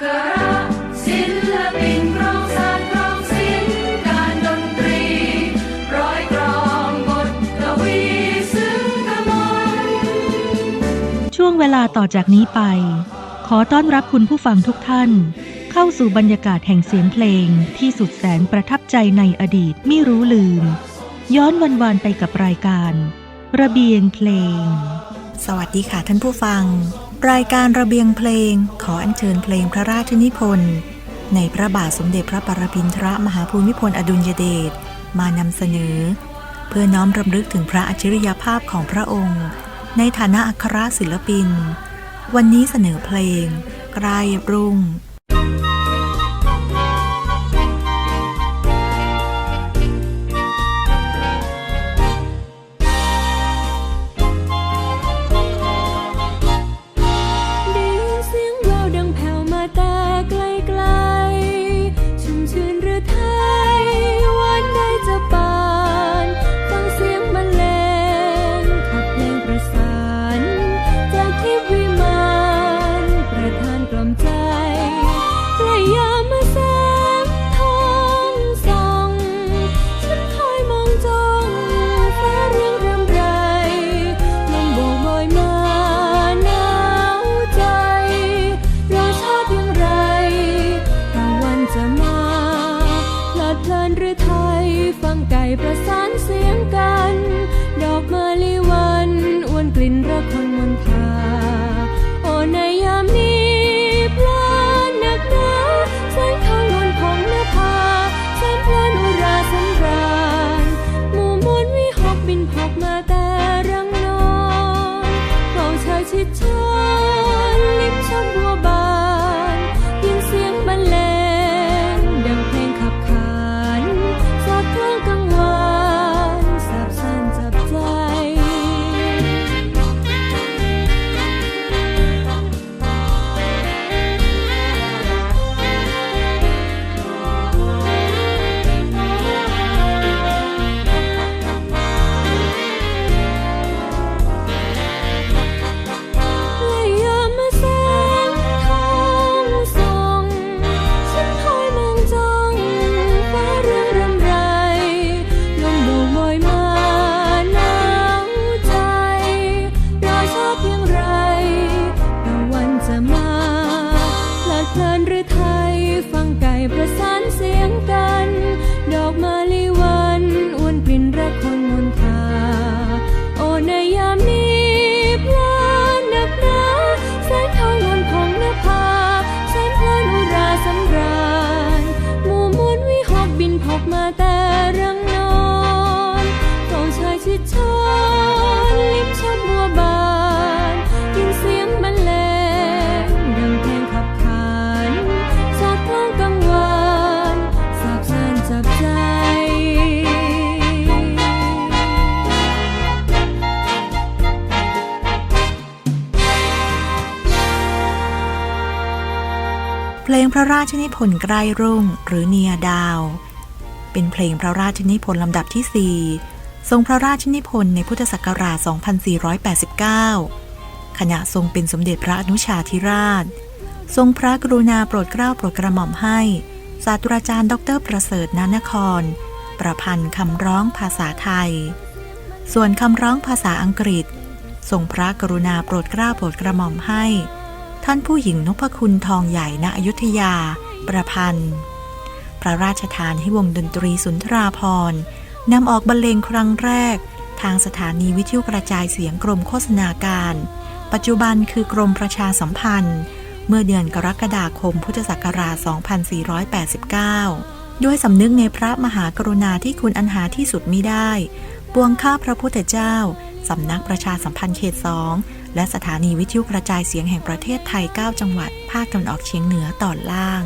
คระศิลปินกรองสารกรองศิลป์การดนตรี ร้อยกรองบทกวีซึ้งกมลช่วงเวลาต่อจากนี้ไป ขอต้อนรับคุณผู้ฟังทุกท่าน เข้าสู่บรรยากาศแห่งเสียงเพลงที่สุดแสนประทับใจในอดีตไม่รู้ลืม ย้อนวันวานๆไปกับรายการ ระเบียงเพลง สวัสดีค่ะท่านผู้ฟัง รายการระเบียงเพลงขออัญเชิญเพลงพระราชนิพนธ์ในพระบาทสมเด็จพระปรมินทรมหาภูมิพลอดุลยเดชมานำเสนอ เพื่อน้อมรำลึกถึงพระอัจฉริยภาพของพระองค์ ในฐานะอัครศิลปิน วันนี้เสนอเพลงใกล้รุ่ง ประสานเสียงกัน ดอกมะลิวันอ้วนกลิ่นระคนมนทาโอ้ในยามนี้พลินนักหนาแสงทองนวลของนภาแสนเพลินอุราสำราญหมู่มวลวิหกบินพกมาแต่รังนอนกองชายชิดชานลิมชมบัว ไทย ฟังไก่ประสานเสียงกัน ดอกมะลิวันอ้วนกลิ่นระคนมนทา โอในยามนี้พลินนักนาแสงทองนวลของนภาแสนเพลินอุราสำราญหมู่มวลวิหกบินพกมาแต่รังนอนกองชายชิดชา เพลงพระราชนิพนธ์ใกล้รุ่งหรือเนียดาว เป็นเพลงพระราชนิพนธ์ลำดับที่ 4 ทรงพระราชนิพนธ์ในพุทธศักราช 2489 ขณะทรงเป็นสมเด็จพระอนุชาธิราช ทรงพระกรุณาโปรดเกล้าโปรดกระหม่อมให้ ศาสตราจารย์ดอกเตอรประเสริฐนานคร ประพันธ์คำร้องภาษาไทย ส่วนคำร้องภาษาอังกฤษ ทรงพระกรุณาโปรดเกล้าโปรดกระหม่อมให้ ท่านผู้หญิงนพคุณทองใหญ่ณอยุธยา ประพันธ์ พระราชทานให้วงดนตรีสุนทราพรณ์นำออกบรรเลงครั้งแรก ทางสถานีวิทยุกระจายเสียงกรมโฆษณาการ ปัจจุบันคือกรมประชาสัมพันธ์ เมื่อเดือนกรกฎาคมพุทธศักราช 2489 ด้วยสำนึกในพระมหากรุณาที่คุณอันหาที่สุดมิได้ ปวงข้าพระพุทธเจ้าสำนักประชาสัมพันธ์เขตสอง และสถานีวิทยุกระจายเสียงแห่งประเทศไทย 9 จังหวัด ภาคตะวันออกเฉียงเหนือตอนล่าง